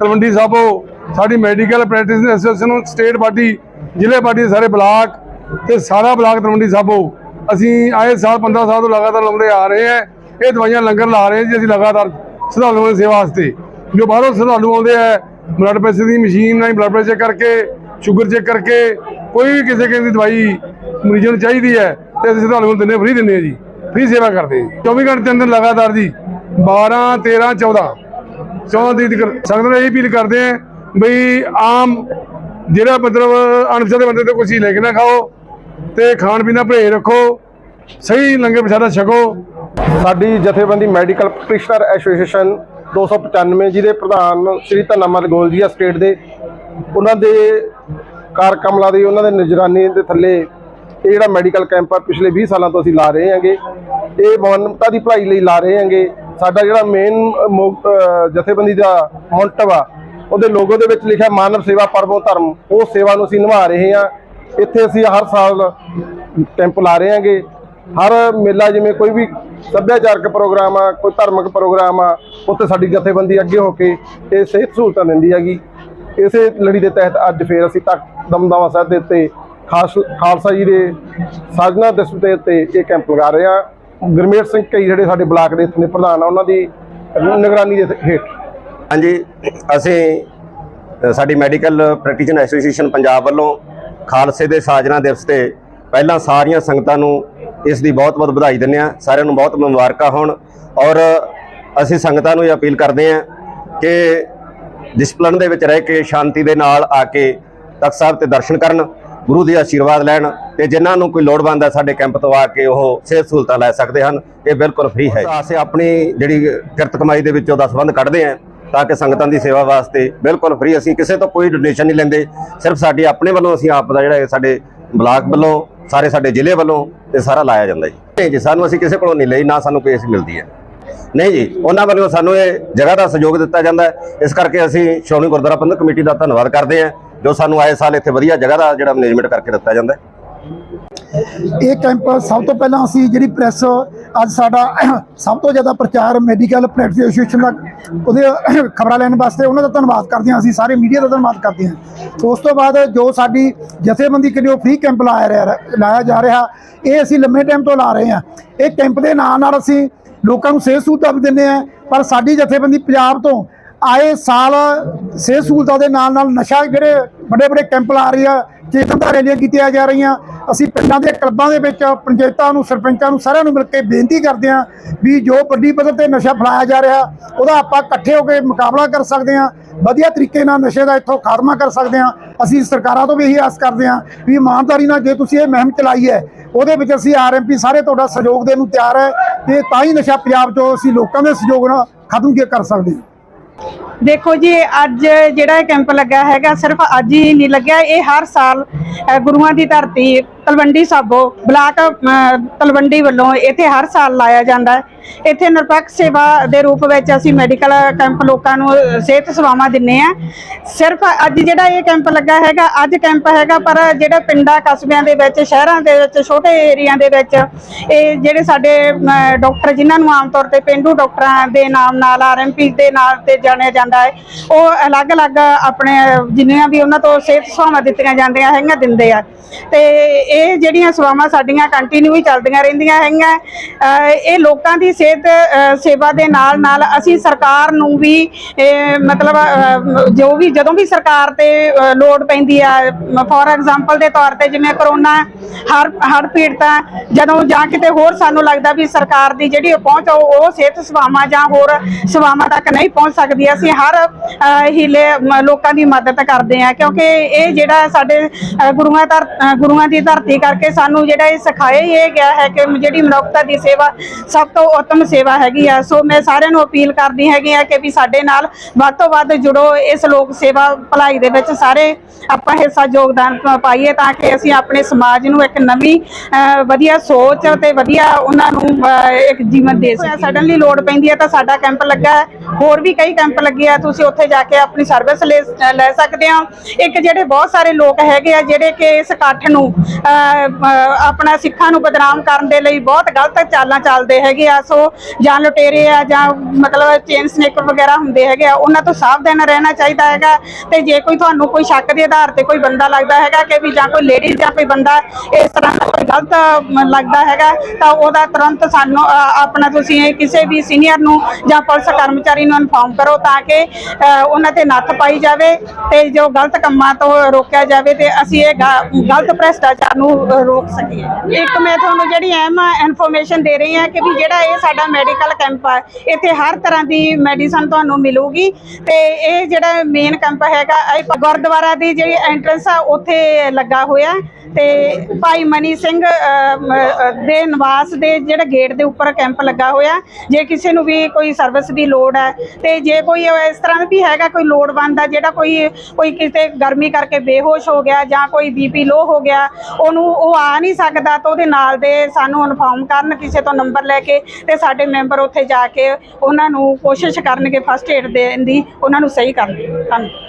ਤਲਵੰਡੀ ਸਾਬੋ ਸਾਡੀ medical practice association state body ਜ਼ਿਲ੍ਹੇ body ਸਾਰੇ ਬਲਾਕ ਤੇ ਸਾਰਾ ਬਲਾਕ ਤਲਵੰਡੀ ਸਾਬੋ ਅਸੀਂ ਆਏ ਸਾਲ 15 ਸਾਲ ਤੋਂ ਲਗਾਤਾਰ ਲਾਉਂਦੇ ਆ ਰਹੇ ਹਾਂ। ਇਹ ਦਵਾਈਆਂ ਲੰਗਰ ਲਾ ਰਹੇ ਜੀ ਅਸੀਂ ਲਗਾਤਾਰ ਸ਼ਰਧਾਲੂਆਂ ਦੀ ਸੇਵਾ ਵਾਸਤੇ। ਜੋ ਬਾਹਰੋਂ ਸ਼ਰਧਾਲੂ ਆਉਂਦੇ ਆ ਬਲੱਡ ਪ੍ਰੈਸ਼ਰ ਦੀ ਮਸ਼ੀਨ ਨਾਲ ਬਲੱਡ ਪ੍ਰੈਸ਼ਰ ਚੈੱਕ ਕਰਕੇ ਸ਼ੂਗਰ ਚੈੱਕ ਕਰਕੇ, ਕੋਈ ਵੀ ਕਿਸੇ ਕਿਸੇ ਦੀ ਦਵਾਈ ਮਰੀਜ਼ਾਂ ਨੂੰ ਚਾਹੀਦੀ ਹੈ ਤੇ ਅਸੀਂ ਸ਼ਰਧਾਲੂਆਂ ਨੂੰ ਦਿੰਦੇ ਫ੍ਰੀ ਦਿੰਦੇ ਹਾਂ ਜੀ। ਫ੍ਰੀ ਸੇਵਾ ਕਰਦੇ ਹਾਂ 24 ਘੰਟੇ ਦੇ ਅੰਦਰ ਲਗਾਤਾਰ ਜੀ 12 13 14 14 ਤਰੀਕ ਤੱਕ ਸੰਗਤ ਨੂੰ ਇਹ ਅਪੀਲ ਕਰਦੇ ਆ ਬਈ ਆਮ ਜਿਹੜਾ ਮਤਲਬ ਅਣਪਛਾਤੇ ਬੰਦੇ ਤੋਂ ਕੁਛ ਲੈ ਕੇ ਨਾ ਖਾਓ ਤੇ ਖਾਣ ਪੀਣ ਦਾ ਪਰਹੇਜ਼ ਰੱਖੋ, ਸਹੀ ਲੰਗਰ ਪ੍ਰਸ਼ਾਦਾ ਛਕੋ। ਸਾਡੀ ਜਥੇਬੰਦੀ ਮੈਡੀਕਲ ਪ੍ਰੈਕਟੀਸ਼ਨਰ ਐਸੋਸੀਏਸ਼ਨ 295 ਜਿਹਦੇ ਪ੍ਰਧਾਨ ਸ਼੍ਰੀ ਧੰਨਾਮਲ ਗੋਲ ਜੀ ਆ ਸਟੇਟ ਦੇ, ਉਹਨਾਂ ਦੇ ਕਾਰਕਮਲਾ ਦੀ ਉਹਨਾਂ ਦੇ ਨਿਗਰਾਨੀ ਦੇ ਥੱਲੇ ਇਹ ਜਿਹੜਾ ਮੈਡੀਕਲ ਕੈਂਪ ਆ, ਪਿਛਲੇ 20 ਸਾਲਾਂ ਤੋਂ ਅਸੀਂ ਲਾ ਰਹੇ ਹਾਂਗੇ। ਇਹ ਮਾਨਵਤਾ ਦੀ ਭਲਾਈ ਲਈ ਲਾ ਰਹੇ ਹਾਂਗੇ। ਸਾਡਾ ਜਿਹੜਾ ਮੇਨ ਜਥੇਬੰਦੀ ਦਾ ਮੋਟਿਵ ਆ, ਉਹਦੇ ਲੋਗੋ ਦੇ ਵਿੱਚ ਲਿਖਿਆ ਮਾਨਵ ਸੇਵਾ ਪਰਮੋ ਧਰਮ। ਉਹ ਸੇਵਾ ਨੂੰ ਅਸੀਂ ਨਿਭਾ ਰਹੇ ਹਾਂ। ਇੱਥੇ ਅਸੀਂ ਹਰ ਸਾਲ ਕੈਂਪ ਲਾ ਰਹੇ ਹਾਂਗੇ। ਹਰ ਮੇਲਾ ਜਿਵੇਂ ਕੋਈ ਵੀ ਸੱਭਿਆਚਾਰਕ ਪ੍ਰੋਗਰਾਮ ਆ, ਕੋਈ ਧਾਰਮਿਕ ਪ੍ਰੋਗਰਾਮ ਆ, ਉੱਥੇ ਸਾਡੀ ਜਥੇਬੰਦੀ ਅੱਗੇ ਹੋ ਕੇ ਇਹ ਸਿਹਤ ਸਹੂਲਤਾਂ ਦਿੰਦੀ ਹੈਗੀ। ਇਸੇ ਲੜੀ ਦੇ ਤਹਿਤ ਅੱਜ ਫੇਰ ਅਸੀਂ ਤੱਕ ਦਮਦਮਾ ਸਾਹਿਬ ਦੇ ਉੱਤੇ, ਖਾਸ ਖਾਲਸਾ ਜੀ ਦੇ ਸਾਜਨਾ ਦਿਵਸ ਦੇ ਉੱਤੇ ਇਹ ਕੈਂਪ ਲਗਾ ਰਹੇ ਆ ਗੁਰਮੇਲ ਸਿੰਘ ਕਈ ਜਿਹੜੇ ਸਾਡੇ ਬਲਾਕ ਦੇ ਇੱਥੇ ਦੇ ਪ੍ਰਧਾਨ ਆ, ਉਹਨਾਂ ਦੀ ਨਿਗਰਾਨੀ ਦੇ ਹੇਠ। ਹਾਂਜੀ, ਅਸੀਂ ਸਾਡੀ ਮੈਡੀਕਲ ਪ੍ਰੈਕਟੀਸ਼ਨਰ ਐਸੋਸੀਏਸ਼ਨ ਪੰਜਾਬ ਵੱਲੋਂ ਖਾਲਸੇ ਦੇ ਸਾਜਨਾ ਦਿਵਸ ਤੇ ਪਹਿਲਾਂ ਸਾਰੀਆਂ ਸੰਗਤਾਂ ਨੂੰ ਇਸ ਦੀ ਬਹੁਤ-ਬਹੁਤ ਵਧਾਈ ਦਿੰਦੇ ਹਾਂ। ਸਾਰਿਆਂ ਨੂੰ ਬਹੁਤ ਮੁਬਾਰਕਾਂ ਹੋਣ ਔਰ ਅਸੀਂ ਸੰਗਤਾਂ ਨੂੰ ਇਹ ਅਪੀਲ ਕਰਦੇ ਹਾਂ ਕਿ ਡਿਸਪਲਨ ਦੇ ਵਿੱਚ ਰਹਿ ਕੇ, ਸ਼ਾਂਤੀ ਦੇ ਨਾਲ ਆ ਕੇ ਤਖਤ ਸਾਹਿਬ ਤੇ ਦਰਸ਼ਨ ਕਰਨ, ਗੁਰੂ ਦੇ ਆਸ਼ੀਰਵਾਦ ਲੈਣ ਤੇ ਜਿਨ੍ਹਾਂ ਨੂੰ ਕੋਈ ਲੋੜਵੰਦ ਹੈ ਸਾਡੇ ਕੈਂਪ ਤੋਂ ਆ ਕੇ ਉਹ ਸਿਹਤ ਸਹੂਲਤਾਂ ਲੈ ਸਕਦੇ ਹਨ, ਇਹ ਬਿਲਕੁਲ ਫ੍ਰੀ ਹੈ ਅਸੀਂ ਆਪਣੀ ਜਿਹੜੀ ਕਿਰਤ ਕਮਾਈ ਦੇ ਵਿੱਚੋਂ ਦਾ ਸੰਬੰਧ ਕੱਢਦੇ ਹਾਂ ਤਾਂ ਕਿ ਸੰਗਤਾਂ ਦੀ ਸੇਵਾ ਵਾਸਤੇ ਬਿਲਕੁਲ ਫ੍ਰੀ ਅਸੀਂ ਕਿਸੇ ਤੋਂ ਕੋਈ ਡੋਨੇਸ਼ਨ ਨਹੀਂ ਲੈਂਦੇ, ਸਿਰਫ ਸਾਡੀ ਆਪਣੇ ਵੱਲੋਂ ਅਸੀਂ ਆਪ ਦਾ ਜਿਹੜਾ ਸਾਡੇ ਬਲਾਕ ਵੱਲੋਂ, ਸਾਰੇ ਸਾਡੇ ਜ਼ਿਲ੍ਹੇ ਵੱਲੋਂ ਇਹ ਸਾਰਾ ਲਾਇਆ ਜਾਂਦਾ ਜੀ। ਨਹੀਂ ਜੀ, ਸਾਨੂੰ ਅਸੀਂ ਕਿਸੇ ਕੋਲੋਂ ਨਹੀਂ ਲਈ, ਨਾ ਸਾਨੂੰ ਕੋਈ ਅਸੀਂ ਮਿਲਦੀ ਹੈ। ਨਹੀਂ ਜੀ, ਉਹਨਾਂ ਵੱਲੋਂ ਸਾਨੂੰ ਇਹ ਜਗ੍ਹਾ ਦਾ ਸਹਿਯੋਗ ਦਿੱਤਾ ਜਾਂਦਾ ਇਸ ਕਰਕੇ ਅਸੀਂ ਸ਼੍ਰੋਮਣੀ ਗੁਰਦੁਆਰਾ ਪ੍ਰਬੰਧਕ ਕਮੇਟੀ ਦਾ ਧੰਨਵਾਦ ਕਰਦੇ ਹਾਂ, ਜੋ ਸਾਨੂੰ ਆਏ ਸਾਲ ਇੱਥੇ ਵਧੀਆ ਜਗ੍ਹਾ ਦਾ ਜਿਹੜਾ ਮੈਨੇਜਮੈਂਟ ਕਰਕੇ ਦਿੱਤਾ ਜਾਂਦਾ ਇਹ ਕੈਂਪ ਸਭ ਤੋਂ ਪਹਿਲਾਂ ਅਸੀਂ ਜਿਹੜੀ ਪ੍ਰੈਸ ਅੱਜ ਸਾਡਾ ਸਭ ਤੋਂ ਜ਼ਿਆਦਾ ਪ੍ਰਚਾਰ ਮੈਡੀਕਲ ਪ੍ਰੈਕਟਿਸ ਐਸੋਸੀਏਸ਼ਨ ਦਾ, ਉਹਦੇ ਖਬਰਾਂ ਲੈਣ ਵਾਸਤੇ ਉਹਨਾਂ ਦਾ ਧੰਨਵਾਦ ਕਰਦੇ ਹਾਂ, ਅਸੀਂ ਸਾਰੇ ਮੀਡੀਆ ਦਾ ਧੰਨਵਾਦ ਕਰਦੇ ਹਾਂ। ਉਸ ਤੋਂ ਬਾਅਦ ਜੋ ਸਾਡੀ ਜਥੇਬੰਦੀ ਕਿਲਿਓ ਫ੍ਰੀ ਕੈਂਪ ਲਾਇਆ ਰਿਹਾ, ਲਾਇਆ ਜਾ ਰਿਹਾ, ਇਹ ਅਸੀਂ ਲੰਮੇ ਟਾਈਮ ਤੋਂ ਲਾ ਰਹੇ ਹਾਂ। ਇਹ ਕੈਂਪ ਦੇ ਨਾਲ ਨਾਲ ਅਸੀਂ ਲੋਕਾਂ ਨੂੰ ਸਿਹਤ ਸਹੂਲਤਾਂ ਵੀ ਦਿੰਦੇ ਹਾਂ, ਪਰ ਸਾਡੀ ਜਥੇਬੰਦੀ ਪੰਜਾਬ ਤੋਂ ਆਏ ਸਾਲ ਸਿਹਤ ਸਹੂਲਤਾਂ ਦੇ ਨਾਲ ਨਾਲ ਨਸ਼ਾ ਜਿਹੜੇ ਵੱਡੇ ਵੱਡੇ ਕੈਂਪ ਲਾ ਰਹੀ ਆ ਚੇਤਨਤਾ ਰੈਲੀਆਂ ਕੀਤੀਆਂ ਜਾ ਰਹੀਆਂ ਅਸੀਂ ਪਿੰਡਾਂ ਦੇ ਕਲੱਬਾਂ ਦੇ ਵਿੱਚ ਪੰਚਾਇਤਾਂ ਨੂੰ, ਸਰਪੰਚਾਂ ਨੂੰ ਸਾਰਿਆਂ ਨੂੰ ਮਿਲ ਕੇ ਬੇਨਤੀ ਕਰਦੇ ਹਾਂ ਵੀ ਜੋ ਵੱਡੀ ਪੱਧਰ ਤੇ ਨਸ਼ਾ ਫੈਲਾਇਆ ਜਾ ਰਿਹਾ, ਉਹਦਾ ਆਪਾਂ ਇਕੱਠੇ ਹੋ ਕੇ ਮੁਕਾਬਲਾ ਕਰ ਸਕਦੇ ਹਾਂ, ਵਧੀਆ ਤਰੀਕੇ ਨਾਲ ਨਸ਼ੇ ਦਾ ਇੱਥੋਂ ਖਾਤਮਾ ਕਰ ਸਕਦੇ ਹਾਂ। ਅਸੀਂ ਸਰਕਾਰਾਂ ਤੋਂ ਵੀ ਇਹੀ ਆਸ ਕਰਦੇ ਹਾਂ ਵੀ ਇਮਾਨਦਾਰੀ ਨਾਲ ਜੇ ਤੁਸੀਂ ਇਹ ਮੁਹਿੰਮ ਚਲਾਈ ਹੈ, ਉਹਦੇ ਵਿੱਚ ਅਸੀਂ ਆਰਐਮਪੀ ਸਾਰੇ ਤੁਹਾਡਾ ਸਹਿਯੋਗ ਦੇਣ ਨੂੰ ਤਿਆਰ ਹੈ ਤੇ ਤਾਂ ਹੀ ਨਸ਼ਾ ਪੰਜਾਬ 'ਚੋਂ ਅਸੀਂ ਲੋਕਾਂ ਦੇ ਸਹਿਯੋਗ ਨਾਲ ਖਤਮ ਕੀ ਕਰ ਸਕਦੇ ਹਾਂ। ਦੇਖੋ ਜੀ, ਅੱਜ ਜਿਹੜਾ ਇਹ ਕੈਂਪ ਲੱਗਾ ਹੈਗਾ, ਸਿਰਫ ਅੱਜ ਹੀ ਨਹੀਂ ਲੱਗਿਆ, ਇਹ ਹਰ ਸਾਲ ਗੁਰੂਆਂ ਦੀ ਧਰਤੀ ਤਲਵੰਡੀ ਸਾਬੋ ਬਲਾਕ ਤਲਵੰਡੀ ਵੱਲੋਂ ਇੱਥੇ ਹਰ ਸਾਲ ਲਾਇਆ ਜਾਂਦਾ ਹੈ। ਇੱਥੇ ਨਿਰਪੱਖ ਸੇਵਾ ਦੇ ਰੂਪ ਵਿੱਚ ਅਸੀਂ ਮੈਡੀਕਲ ਕੈਂਪ ਲੋਕਾਂ ਨੂੰ ਸਿਹਤ ਸੇਵਾਵਾਂ ਦਿੰਨੇ ਆ ਸਿਰਫ ਅੱਜ ਜਿਹੜਾ ਇਹ ਕੈਂਪ ਲੱਗਾ ਹੈਗਾ ਅੱਜ ਕੈਂਪ ਹੈਗਾ ਪਰ ਜਿਹੜਾ ਪਿੰਡਾਂ ਕਸਬਿਆਂ ਦੇ ਵਿੱਚ ਸ਼ਹਿਰਾਂ ਦੇ ਵਿੱਚ ਛੋਟੇ ਏਰੀਆ ਦੇ ਵਿੱਚ ਇਹ ਜਿਹੜੇ ਸਾਡੇ ਅਮ, ਡਾਕਟਰ ਜਿਨ੍ਹਾਂ ਨੂੰ ਆਮ ਤੌਰ ਤੇ ਪਿੰਡੂ ਡਾਕਟਰਾਂ ਦੇ ਨਾਮ ਨਾਲ ਆਰਐਮਪੀ ਦੇ ਨਾਲ ਤੇ ਜਾਣਿਆ ਜਾਂਦਾ ਹੈ ਉਹ ਅਲੱਗ-ਅਲੱਗ ਆਪਣੇ ਜਿੰਨੀਆਂ ਵੀ ਉਹਨਾਂ ਤੋਂ ਸਿਹਤ ਸੇਵਾਵਾਂ ਦਿੱਤੀਆਂ ਜਾਂਦੀਆਂ ਹੈਗੀਆਂ ਦਿੰਦੇ ਆ। ਤੇ ਇਹ ਜਿਹੜੀਆਂ ਸੇਵਾਵਾਂ ਸਾਡੀਆਂ ਕੰਟੀਨਿਊ ਹੀ ਚੱਲਦੀਆਂ ਰਹਿੰਦੀਆਂ ਹੈਗੀਆਂ। ਇਹ ਲੋਕਾਂ ਦੀ ਸਿਹਤ ਸੇਵਾ ਦੇ ਨਾਲ ਨਾਲ ਅਸੀਂ ਸਰਕਾਰ ਨੂੰ ਵੀ ਮਤਲਬ ਜੋ ਵੀ ਜਦੋਂ ਵੀ ਸਰਕਾਰ ਤੇ ਅਹ, ਪੈਂਦੀ ਆ ਫੋਰ ਐਗਜ਼ਾਮਪਲ ਦੇ ਤੌਰ ਤੇ ਜਿਵੇਂ ਕਰੋਨਾ ਹਰ ਹਰ ਪੀੜਤਾ ਜਦੋਂ ਜਾਂ ਕਿਤੇ ਹੋਰ ਸਾਨੂੰ ਲੱਗਦਾ ਵੀ ਸਰਕਾਰ ਦੀ ਜਿਹੜੀ ਉਹ ਪਹੁੰਚ ਉਹ ਸਿਹਤ ਸੇਵਾਵਾਂ ਜਾਂ ਹੋਰ ਸੇਵਾਵਾਂ ਤੱਕ ਨਹੀਂ ਪਹੁੰਚ ਸਕਦੀ। ਅਸੀਂ ਹਰ ਹੀਲੇ ਲੋਕਾਂ ਦੀ ਮਦਦ ਕਰਦੇ ਆ ਕਿਉਂਕਿ ਇਹ ਜਿਹੜਾ ਸਾਡੇ ਗੁਰੂਆਂ ਧਰ ਗੁਰੂਆਂ ਦੀ ਧਰਤੀ ਕਰਕੇ ਸਾਨੂੰ ਜਿਹੜਾ ਇਹ ਸਿਖਾਇਆ ਹੀ ਇਹ ਗਿਆ ਹੈ ਕਿ ਜਿਹੜੀ ਮਨੁੱਖਤਾ ਦੀ ਸੇਵਾ ਸਭ ਤੋਂ ਉੱਤਮ ਸੇਵਾ ਹੈਗੀ ਆ। ਸੋ ਮੈਂ ਸਾਰਿਆਂ ਨੂੰ ਅਪੀਲ ਕਰਦੀ ਹੈਗੀ ਆ ਕਿ ਵੀ ਸਾਡੇ ਨਾਲ ਵੱਧ ਤੋਂ ਵੱਧ ਜੁੜੋ ਇਸ ਲੋਕ ਸੇਵਾ ਭਲਾਈ ਦੇ ਵਿੱਚ। ਸਾਰੇ ਆਪਾਂ ਹਿੱਸਾ ਯੋਗਦਾਨ ਪਾਈਏ ਤਾਂ ਕਿ ਅਸੀਂ ਆਪਣੇ ਸਮਾਜ ਨੂੰ ਇੱਕ ਨਵੀਂ ਅਹ, ਵਧੀਆ ਸੋਚ ਤੇ ਵਧੀਆ ਉਹਨਾਂ ਨੂੰ ਇੱਕ ਜੀਵਨ ਦੇ ਸਕੀਏ। ਸਡਨਲੀ ਲੋੜ ਪੈਂਦੀ ਹੈ ਤਾਂ ਸਾਡਾ ਕੈਂਪ ਲੱਗਾ ਹੈ। ਹੋਰ ਵੀ ਕਈ ਕੈਂਪ ਲੱਗੇ ਆ, ਤੁਸੀਂ ਉੱਥੇ ਜਾ ਕੇ ਆਪਣੀ ਸਰਵਿਸ ਲੈ ਲੈ ਸਕਦੇ ਹੋ ਇੱਕ ਜਿਹੜੇ ਬਹੁਤ ਸਾਰੇ ਲੋਕ ਹੈਗੇ ਆ, ਜਿਹੜੇ ਕਿ ਇਸ ਇਕੱਠ ਨੂੰ ਆਪਣਾ ਸਿੱਖਾਂ ਨੂੰ ਬਦਨਾਮ ਕਰਨ ਦੇ ਲਈ ਬਹੁਤ ਗਲਤ ਚਾਲਾਂ ਚੱਲਦੇ ਹੈਗੇ ਆ। ਸੋ ਜਾਂ ਲੁਟੇਰੇ ਆ, ਜਾਂ ਮਤਲਬ ਚੇਨ ਸਨੇਕਰ ਵਗੈਰਾ ਹੁੰਦੇ ਹੈਗੇ ਆ, ਉਹਨਾਂ ਤੋਂ ਸਾਵਧਾਨ ਰਹਿਣਾ ਚਾਹੀਦਾ ਹੈਗਾ। ਤੇ ਜੇ ਕੋਈ ਤੁਹਾਨੂੰ ਕੋਈ ਸ਼ੱਕ ਦੇ ਆਧਾਰ ਤੇ ਕੋਈ ਬੰਦਾ ਲੱਗਦਾ ਹੈਗਾ ਕਿ ਵੀ ਜਾਂ ਕੋਈ ਲੇਡੀਜ਼ ਜਾਂ ਕੋਈ ਬੰਦਾ ਇਸ ਤਰ੍ਹਾਂ ਦਾ ਕੋਈ ਗਲਤ ਲੱਗਦਾ ਹੈਗਾ, ਤਾਂ ਉਹਦਾ ਤੁਰੰਤ ਸਾਨੂੰ ਆਪਣਾ ਤੁਸੀਂ ਕਿਸੇ ਵੀ ਸੀਨੀਅਰ ਨੂੰ ਜਾਂ ਪੁਲਿਸ ਕਰਮਚਾਰੀ ਨੂੰ ਇਨਫੋਰਮ ਕਰੋ ਤਾਂ ਕਿ ਉਹਨਾਂ ਤੇ ਨੱਥ ਪਾਈ ਜਾਵੇ ਤੇ ਜੋ ਗਲਤ ਕੰਮਾਂ ਤੋਂ ਰੋਕਿਆ ਜਾਵੇ ਤੇ ਅਸੀਂ ਇਹ ਗਲਤ ਭ੍ਰਿਸ਼ਟਾਚਾਰ ਨੂੰ ਰੋਕ ਸਕੀਏ। ਇੱਕ ਮੈਂ ਤੁਹਾਨੂੰ ਜਿਹੜੀ ਅਹਿਮ ਇਨਫੋਰਮੇਸ਼ਨ ਦੇ ਰਹੀ ਹਾਂ ਕਿ ਵੀ ਜਿਹੜਾ ਇਹ ਸਾਡਾ ਮੈਡੀਕਲ ਕੈਂਪ ਆ, ਇੱਥੇ ਹਰ ਤਰ੍ਹਾਂ ਦੀ ਮੈਡੀਸਨ ਤੁਹਾਨੂੰ ਮਿਲੂਗੀ ਤੇ ਇਹ ਜਿਹੜਾ ਮੇਨ ਕੈਂਪ ਹੈਗਾ ਗੁਰਦੁਆਰਾ ਦੀ ਜਿਹੜੀ ਐਂਟਰੈਂਸ ਆ, ਉੱਥੇ ਲੱਗਾ ਹੋਇਆ। ਤੇ ਭਾਈ ਮਨੀ ਸਿੰਘ ਦੇ ਨਿਵਾਸ ਦੇ ਜਿਹੜਾ ਗੇਟ ਦੇ ਉੱਪਰ ਕੈਂਪ ਲੱਗਾ ਹੋਇਆ। ਜੇ ਕਿਸੇ ਨੂੰ ਵੀ ਕੋਈ ਸਰਵਿਸ ਦੀ ਲੋੜ ਹੈ ਤੇ ਜੇ ਕੋਈ ਇਸ ਤਰ੍ਹਾਂ ਵੀ ਹੈਗਾ ਕੋਈ ਲੋੜਵੰਦ ਆ, ਜਿਹੜਾ ਕੋਈ ਕੋਈ ਕਿਤੇ ਗਰਮੀ ਕਰਕੇ ਬੇਹੋਸ਼ ਹੋ ਗਿਆ ਜਾਂ ਕੋਈ ਬੀਪੀ ਲੋ ਹੋ ਗਿਆ, ਉਹਨੂੰ ਉਹ ਆ ਨਹੀਂ ਸਕਦਾ ਤਾਂ ਉਹਦੇ ਨਾਲ ਦੇ ਸਾਨੂੰ ਇਨਫੋਰਮ ਕਰਨ, ਕਿਸੇ ਤੋਂ ਨੰਬਰ ਲੈ ਕੇ ਤੇ ਸਾਡੇ ਮੈਂਬਰ ਉੱਥੇ ਜਾ ਕੇ ਉਹਨਾਂ ਨੂੰ ਕੋਸ਼ਿਸ਼ ਕਰਨਗੇ ਫਸਟ ਏਡ ਦੇਣ ਦੀ, ਉਹਨਾਂ ਨੂੰ ਸਹੀ ਕਰਨ ਦੀ। ਧੰਨਵਾਦ।